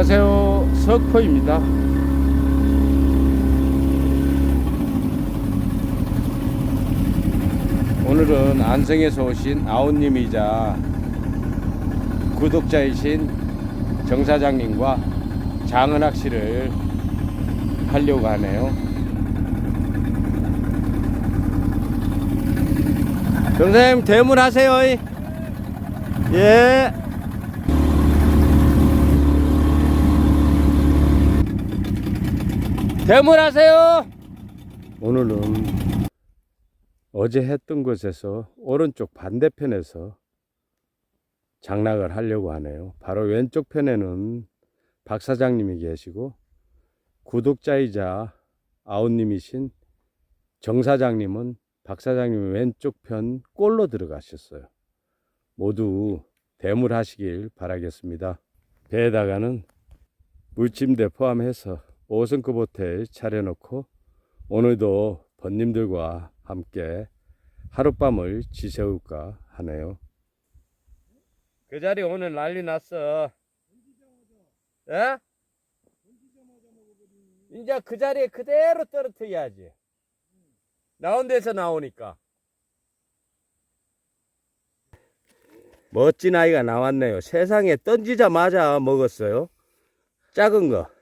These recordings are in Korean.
안녕하세요. 석호입니다. 오늘은 안성에서 오신 아웃님이자 구독자이신 정 사장님과 장은학 씨를 하려고 하네요. 정 사장님 대문하세요. 예. 대문하세요. 오늘은 어제 했던 곳에서 오른쪽 반대편에서 장락을 하려고 하네요. 바로 왼쪽 편에는 박 사장님이 계시고 구독자이자 아웃님이신 정 사장님은 박 사장님 왼쪽 편 꼴로 들어가셨어요. 모두 대물하시길 바라겠습니다. 배에다가는 물침대 포함해서 5성급 호텔 차려놓고 오늘도 번님들과 함께 하룻밤을 지새울까 하네요. 그 자리 오늘 난리 났어. 예? 이제 그 자리에 그대로 떨어뜨려야지. 나온 데서 나오니까. 멋진 아이가 나왔네요. 세상에 던지자마자 먹었어요. 작은 거.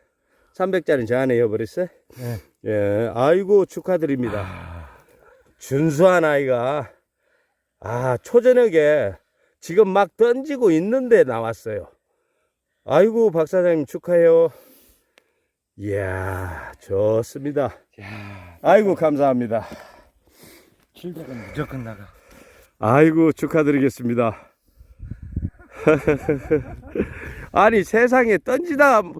300짜리 저 안에 여버렸어요? 네. 예, 아이고 축하드립니다. 준수한 아이가 아 초저녁에 지금 막 던지고 있는데 나왔어요. 아이고 박 사장님 축하해요. 이야 좋습니다. 야, 아이고 감사합니다. 700은 무조건 나가. 아이고 축하드리겠습니다. 아니 세상에 던지다만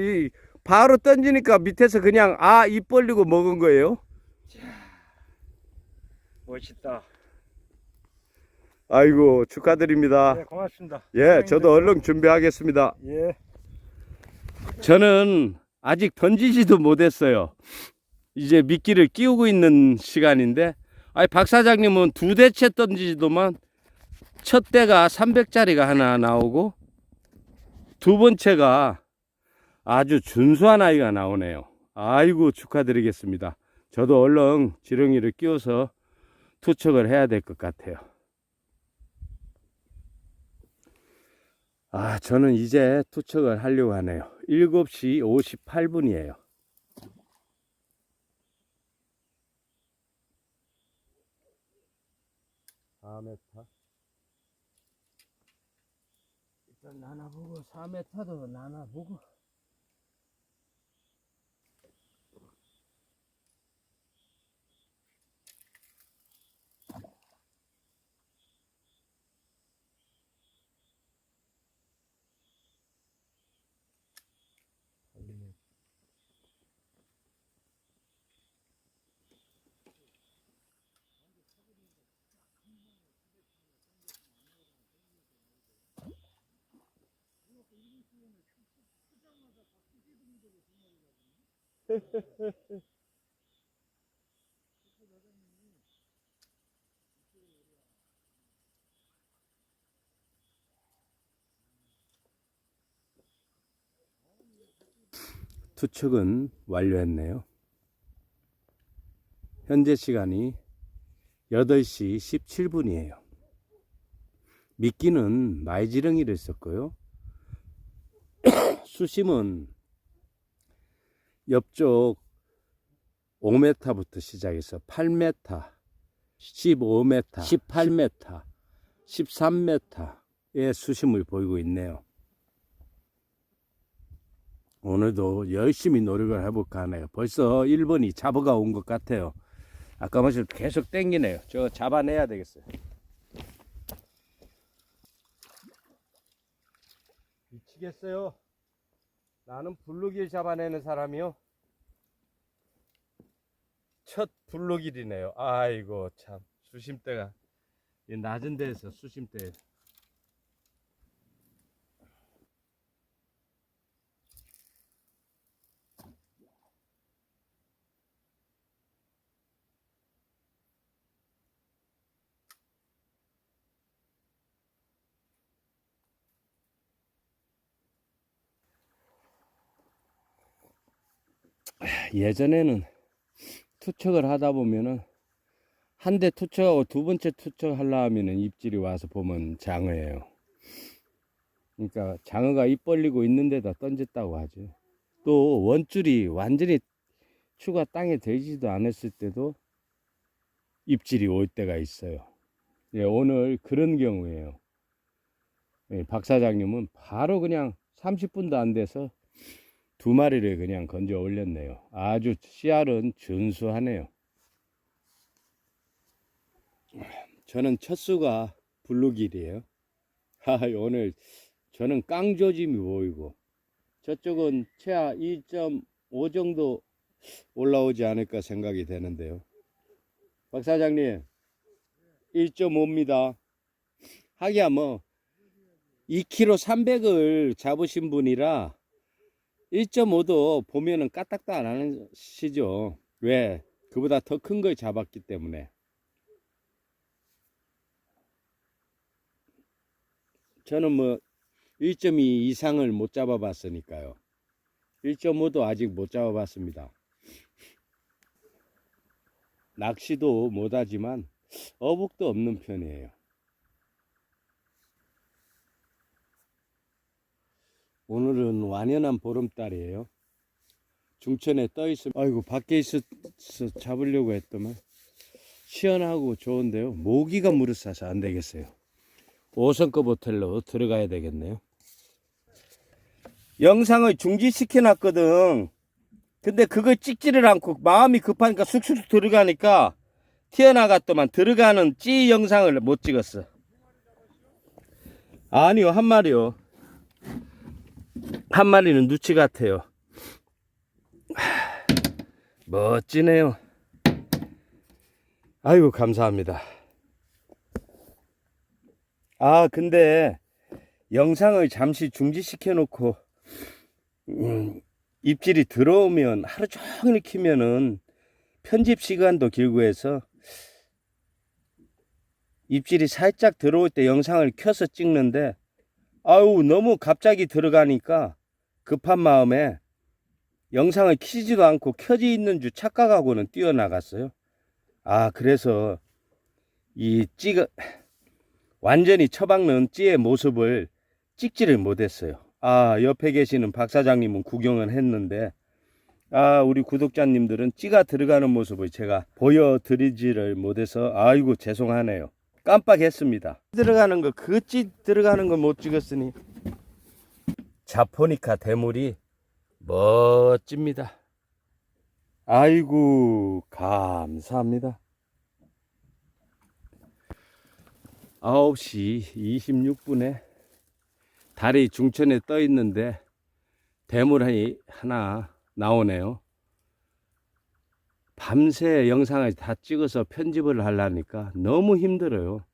이 바로 던지니까 밑에서 그냥 아 입 벌리고 먹은 거예요. 멋있다. 아이고 축하드립니다. 네, 고맙습니다. 예, 저도 얼른 준비하겠습니다. 예. 저는 아직 던지지도 못했어요. 이제 미끼를 끼우고 있는 시간인데, 아니 박 사장님은 두 대째 던지지도만 첫 대가 300짜리가 하나 나오고 두 번째가 아주 준수한 아이가 나오네요. 아이고 축하드리겠습니다. 저도 얼른 지렁이를 끼워서 투척을 해야 될 것 같아요. 아, 저는 이제 투척을 하려고 하네요. 7시 58분이에요. 다음에 타. 일단 나눠보고 4m도 나눠보고 투척은 완료했네요. 현재 시간이 8시 17분이에요. 미끼는 마이지렁이를 썼고요. 수심은 옆쪽 5m부터 시작해서 8m, 15m, 18m, 13m의 수심을 보이고 있네요. 오늘도 열심히 노력을 해볼까 하네요. 벌써 1번이 잡아가 온 것 같아요. 아까 마실 계속 땡기네요. 저 잡아내야 되겠어요. 미치겠어요. 나는 블루길 잡아내는 사람이요. 첫 블루길이네요. 아이고 참 수심대가 이 낮은 데에서 수심대 예전에는 투척을 하다 보면은 한 대 투척하고 두 번째 투척 하려 하면은 입질이 와서 보면 장어예요. 그러니까 장어가 입 벌리고 있는 데다 던졌다고 하죠. 또 원줄이 완전히 추가 땅에 대지도 않았을 때도 입질이 올 때가 있어요. 예, 오늘 그런 경우예요. 예, 박 사장님은 바로 그냥 30분도 안 돼서 두 마리를 그냥 건져 올렸네요. 아주 씨알은 준수하네요. 저는 첫 수가 블루길이에요. 하, 오늘 저는 깡조짐이 보이고 저쪽은 최하 2.5 정도 올라오지 않을까 생각이 되는데요. 박 사장님, 1.5입니다. 하기야 뭐 2kg 300을 잡으신 분이라 1.5도 보면은 까딱도 안 하시죠. 왜? 그보다 더 큰 걸 잡았기 때문에. 저는 뭐 1.2 이상을 못 잡아봤으니까요. 1.5도 아직 못 잡아봤습니다. 낚시도 못하지만 어복도 없는 편이에요. 오늘은 완연한 보름달이에요. 중천에 떠 있으면 아이고 밖에 있어서 잡으려고 했더만 시원하고 좋은데요. 모기가 무릎 싸서 안 되겠어요. 5성급 호텔로 들어가야 되겠네요. 영상을 중지시켜 놨거든. 근데 그걸 찍지를 않고 마음이 급하니까 쑥쑥 들어가니까 튀어나갔더만 들어가는 찌 영상을 못 찍었어. 아니요, 한 마리요. 한 마리는 누치 같아요. 하, 멋지네요. 아이고, 감사합니다. 아, 근데 영상을 잠시 중지시켜 놓고, 음, 입질이 들어오면 하루 종일 키면은 편집 시간도 길고 해서 입질이 살짝 들어올 때 영상을 켜서 찍는데 아우 너무 갑자기 들어가니까 급한 마음에 영상을 키지도 않고 켜져 있는 줄 착각하고는 뛰어나갔어요. 아 그래서 이 찌가 완전히 처박는 찌의 모습을 찍지를 못했어요. 아 옆에 계시는 박 사장님은 구경은 했는데 아 우리 구독자님들은 찌가 들어가는 모습을 제가 보여드리지를 못해서 아이고 죄송하네요. 깜빡했습니다. 들어가는 거, 그찌 들어가는 거 못 찍었으니. 자포니카 대물이 멋집니다. 아이고, 감사합니다. 9시 26분에 달이 중천에 떠 있는데 대물이 하나 나오네요. 밤새 영상을 다 찍어서 편집을 하려니까 너무 힘들어요.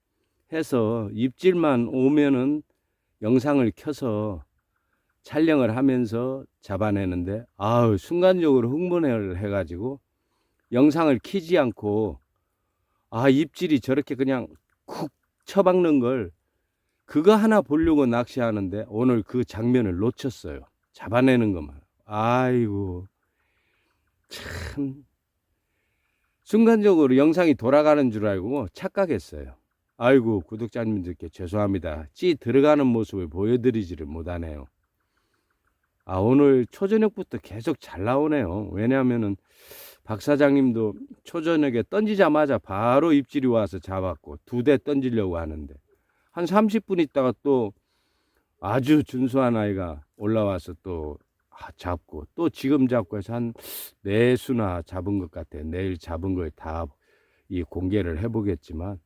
해서 입질만 오면은 영상을 켜서 촬영을 하면서 잡아내는데 아우 순간적으로 흥분을 해가지고 영상을 키지 않고 아 입질이 저렇게 그냥 쿡 쳐박는 걸 그거 하나 보려고 낚시하는데 오늘 그 장면을 놓쳤어요. 잡아내는 것만. 아이고 참 순간적으로 영상이 돌아가는 줄 알고 착각했어요. 아이고 구독자님들께 죄송합니다. 찌 들어가는 모습을 보여드리지를 못하네요. 아 오늘 초저녁부터 계속 잘 나오네요. 왜냐하면은 박 사장님도 초저녁에 던지자마자 바로 입질이 와서 잡았고 두 대 던지려고 하는데 한 30분 있다가 또 아주 준수한 아이가 올라와서 또 아, 잡고 또 지금 잡고 해서 한 네 수나 잡은 것 같아요. 내일 잡은 걸 다 이 공개를 해보겠지만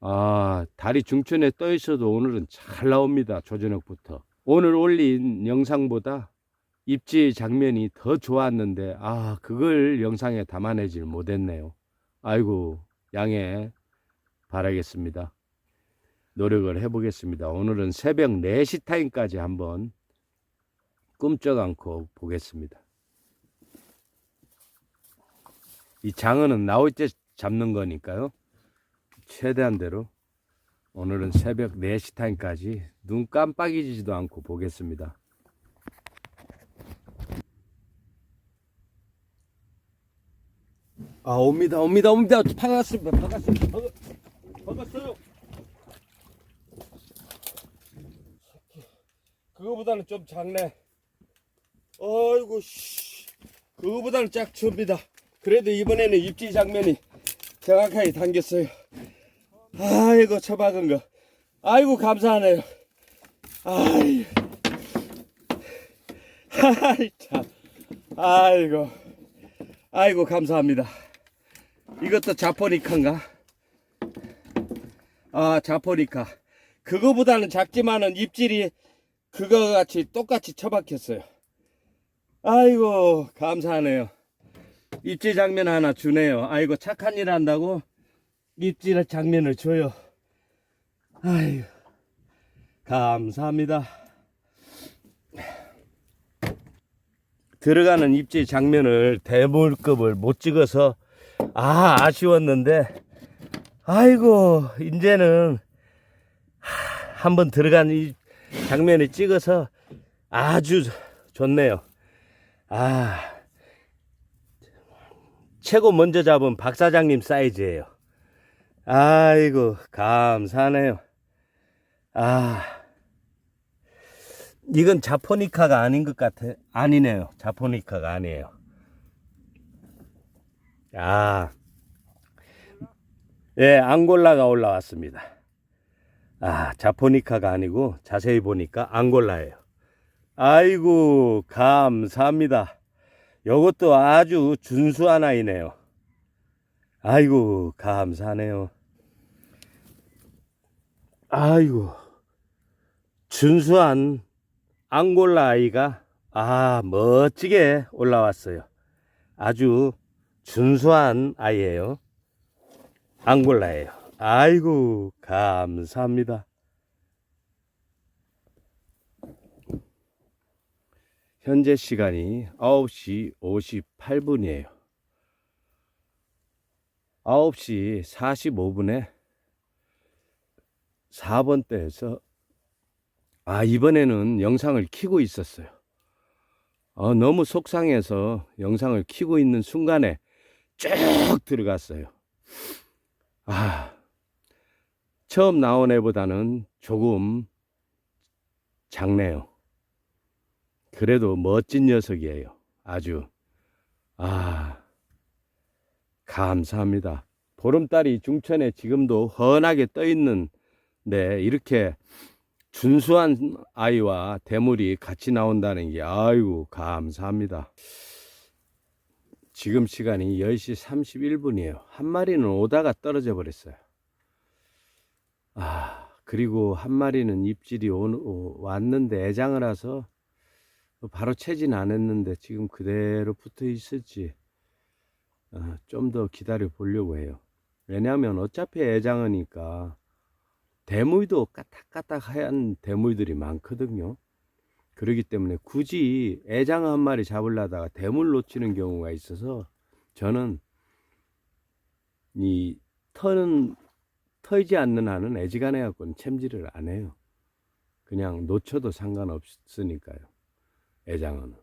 아 달이 중천에 떠 있어도 오늘은 잘 나옵니다. 조저녁부터 오늘 올린 영상보다 입질 장면이 더 좋았는데 아 그걸 영상에 담아내질 못했네요. 아이고 양해 바라겠습니다. 노력을 해보겠습니다. 오늘은 새벽 4시 타임까지 한번 꿈쩍 않고 보겠습니다. 이 장어는 나올 때 잡는 거니까요. 최대한대로 오늘은 새벽 4시 타임까지 눈 깜빡이지도 않고 보겠습니다. 아 옵니다 옵니다 옵니다 박았습니다 박았습니다 박았, 박았어요 그거보다는 좀 작네 어이구 씨. 그거보다는 짝춥니다. 그래도 이번에는 입질 장면이 정확하게 당겼어요. 아이고 처박은 거. 아이고 감사하네요. 아이. 아이 참. 아이고. 아이고 감사합니다. 이것도 자포니카인가? 아 자포니카. 그거보다는 작지만은 입질이 그거 같이 똑같이 처박혔어요 아이고 감사하네요. 입질 장면 하나 주네요. 아이고 착한 일 한다고 입질 장면을 줘요. 아이고 감사합니다. 들어가는 입질 장면을 대물급을 못 찍어서 아 아쉬웠는데 아이고 이제는 하, 한번 들어간 이 장면을 찍어서 아주 좋네요 아 최고 먼저 잡은 박 사장님 사이즈예요 아이고 감사하네요 아 이건 자포니카가 아닌 것 같아. 아니네요. 자포니카가 아니에요. 아, 예, 앙골라가 올라왔습니다. 아, 자포니카가 아니고 자세히 보니까 앙골라예요. 아이고, 감사합니다. 요것도 아주 준수한 아이네요. 아이고, 감사하네요. 아이고, 준수한 앙골라 아이가 아 멋지게 올라왔어요. 아주 준수한 아이예요. 앙골라예요. 아이고 감사합니다. 현재 시간이 9시 58분이에요. 9시 45분에 4번대에서 아, 이번에는 영상을 키고 있었어요. 어, 너무 속상해서 영상을 키고 있는 순간에 쭉 들어갔어요. 아, 처음 나온 애보다는 조금 작네요. 그래도 멋진 녀석이에요. 아주. 아, 감사합니다. 보름달이 중천에 지금도 훤하게 떠 있는데, 이렇게 준수한 아이와 대물이 같이 나온다는 게 아이고 감사합니다. 지금 시간이 10시 31분이에요. 한 마리는 오다가 떨어져 버렸어요. 아, 그리고 한 마리는 입질이 온, 오- 왔는데 애장을 와서 바로 채진 않았는데 지금 그대로 붙어 있을지 어, 좀더 기다려 보려고 해요. 왜냐하면 어차피 애장어니까 대물도 까딱까딱하얀 대물들이 많거든요. 그렇기 때문에 굳이 애장 한 마리 잡으려다가 대물 놓치는 경우가 있어서 저는 이 터는 터이지 않는 한은 애지간해 갖고는 챔질을 안 해요. 그냥 놓쳐도 상관없으니까요. 애장어는.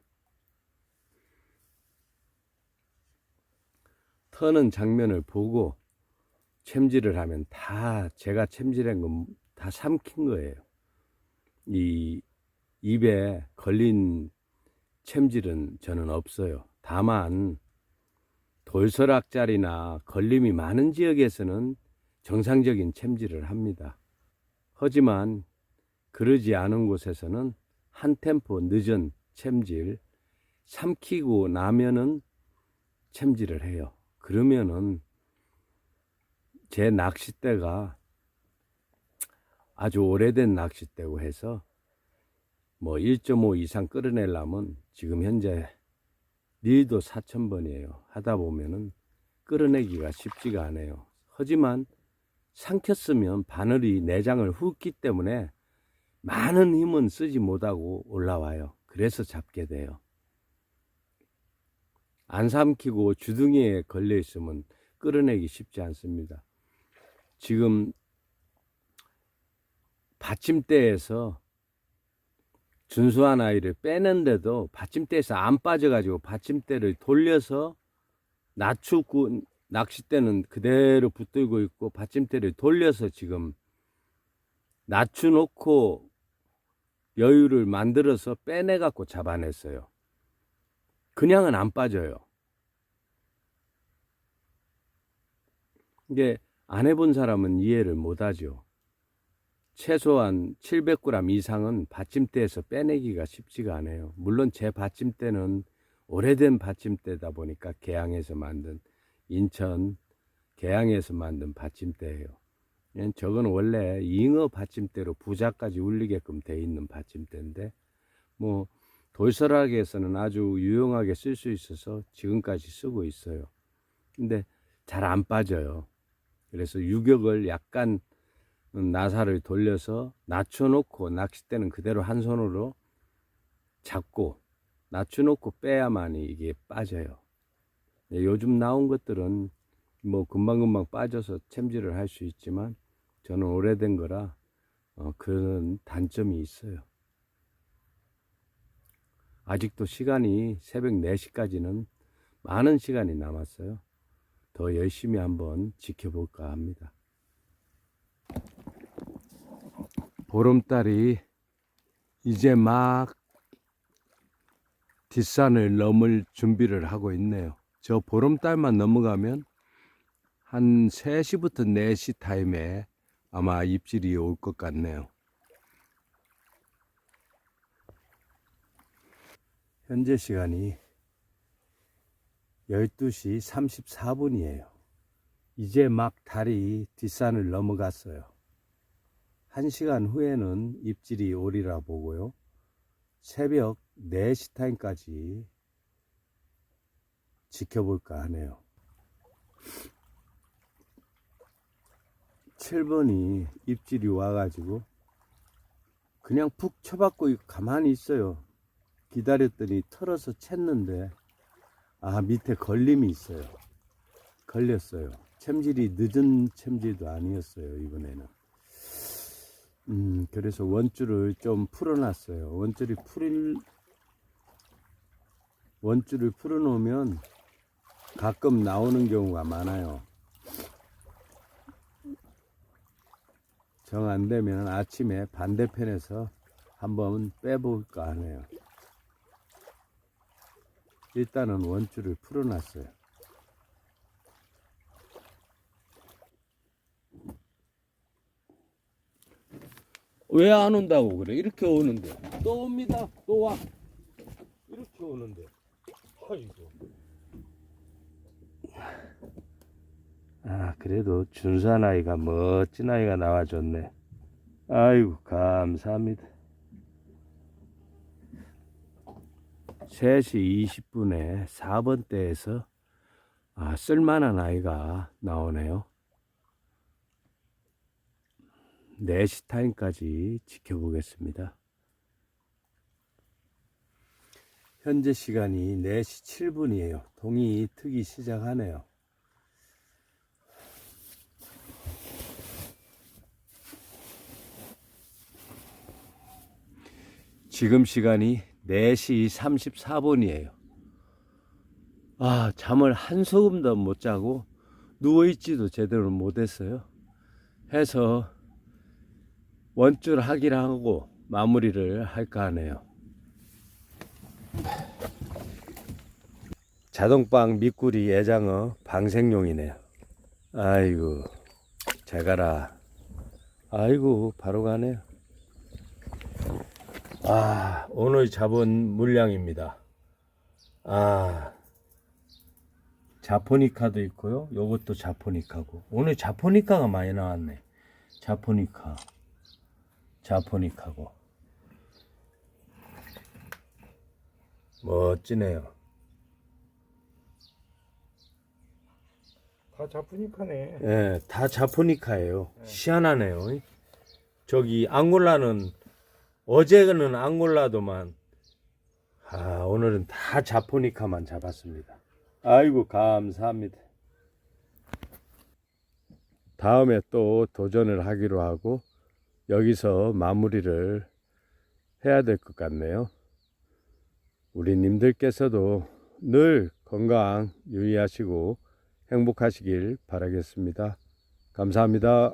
터는 장면을 보고 챔질을 하면 다 제가 챔질한 건 다 삼킨 거예요. 이 입에 걸린 챔질은 저는 없어요. 다만 돌서락자리나 걸림이 많은 지역에서는 정상적인 챔질을 합니다. 하지만 그러지 않은 곳에서는 한 템포 늦은 챔질 삼키고 나면은 챔질을 해요. 그러면은 제 낚싯대가 아주 오래된 낚싯대고 해서 뭐 1.5 이상 끌어내려면 지금 현재 릴도 4,000번이에요. 하다 보면은 끌어내기가 쉽지가 않아요. 하지만 삼켰으면 바늘이 내장을 훑기 때문에 많은 힘은 쓰지 못하고 올라와요. 그래서 잡게 돼요. 안 삼키고 주둥이에 걸려 있으면 끌어내기 쉽지 않습니다. 지금 받침대에서 준수한 아이를 빼는데도 받침대에서 안 빠져가지고 받침대를 돌려서 낮추고 낚싯대는 그대로 붙들고 있고 받침대를 돌려서 지금 낮춰놓고 여유를 만들어서 빼내갖고 잡아냈어요. 그냥은 안 빠져요. 이게 안 해본 사람은 이해를 못하죠. 최소한 700g 이상은 받침대에서 빼내기가 쉽지가 않아요. 물론 제 받침대는 오래된 받침대다 보니까 개항에서 만든 인천 개항에서 만든 받침대예요. 얘는 저건 원래 잉어 받침대로 부자까지 울리게끔 돼 있는 받침대인데 뭐 돌설학에서는 아주 유용하게 쓸 수 있어서 지금까지 쓰고 있어요. 근데 잘 안 빠져요. 그래서 유격을 약간 나사를 돌려서 낮춰놓고 낚싯대는 그대로 한 손으로 잡고 낮춰놓고 빼야만이 이게 빠져요. 네, 요즘 나온 것들은 뭐 금방금방 빠져서 챔질을 할 수 있지만 저는 오래된 거라 어, 그런 단점이 있어요. 아직도 시간이 새벽 4시까지는 많은 시간이 남았어요. 더 열심히 한번 지켜볼까 합니다. 보름달이 이제 막 뒷산을 넘을 준비를 하고 있네요. 저 보름달만 넘어가면 한 3시부터 4시 타임에 아마 입질이 올 것 같네요. 현재 시간이 12시 34분이에요. 이제 막 달이 뒷산을 넘어갔어요. 한 시간 후에는 입질이 오리라 보고요. 새벽 4시 타임까지 지켜볼까 하네요. 7번이 입질이 와가지고 그냥 푹 쳐박고 가만히 있어요. 기다렸더니 털어서 챘는데 아 밑에 걸림이 있어요. 걸렸어요. 챔질이 늦은 챔질도 아니었어요 이번에는. 음 그래서 원줄을 좀 풀어놨어요. 원줄이 풀 원줄을 풀어놓으면 가끔 나오는 경우가 많아요. 정 안 되면 아침에 반대편에서 한번 빼볼까 하네요. 일단은 원줄을 풀어놨어요. 왜 안 온다고 그래? 이렇게 오는데. 또 옵니다. 또 와. 이렇게 오는데. 아이고. 아, 그래도 준산 아이가 멋진 아이가 나와줬네. 아이고, 감사합니다. 3시 20분에 4번대에서 아, 쓸만한 아이가 나오네요. 4시 타임까지 지켜보겠습니다. 현재 시간이 4시 7분이에요. 동이 트기 시작하네요. 지금 시간이 4시 34분이에요. 아, 잠을 한소금도 못 자고 누워있지도 제대로 못했어요. 해서 원줄 하기를 하고 마무리를 할까 하네요. 자동빵 미꾸리 애장어 방생용이네요. 아이고, 잘 가라. 아이고, 바로 가네요. 아, 오늘 잡은 물량입니다. 아, 자포니카도 있고요. 요것도 자포니카고. 오늘 자포니카가 많이 나왔네. 자포니카. 자포니카고. 멋지네요. 다 잡으니까네. 예, 다 자포니카예요. 희한하네요. 저기 앙골라는 어제는 앙골라도만 아, 오늘은 다 자포니카만 잡았습니다. 아이고 감사합니다. 다음에 또 도전을 하기로 하고 여기서 마무리를 해야 될 것 같네요. 우리 님들께서도 늘 건강 유의하시고 행복하시길 바라겠습니다. 감사합니다.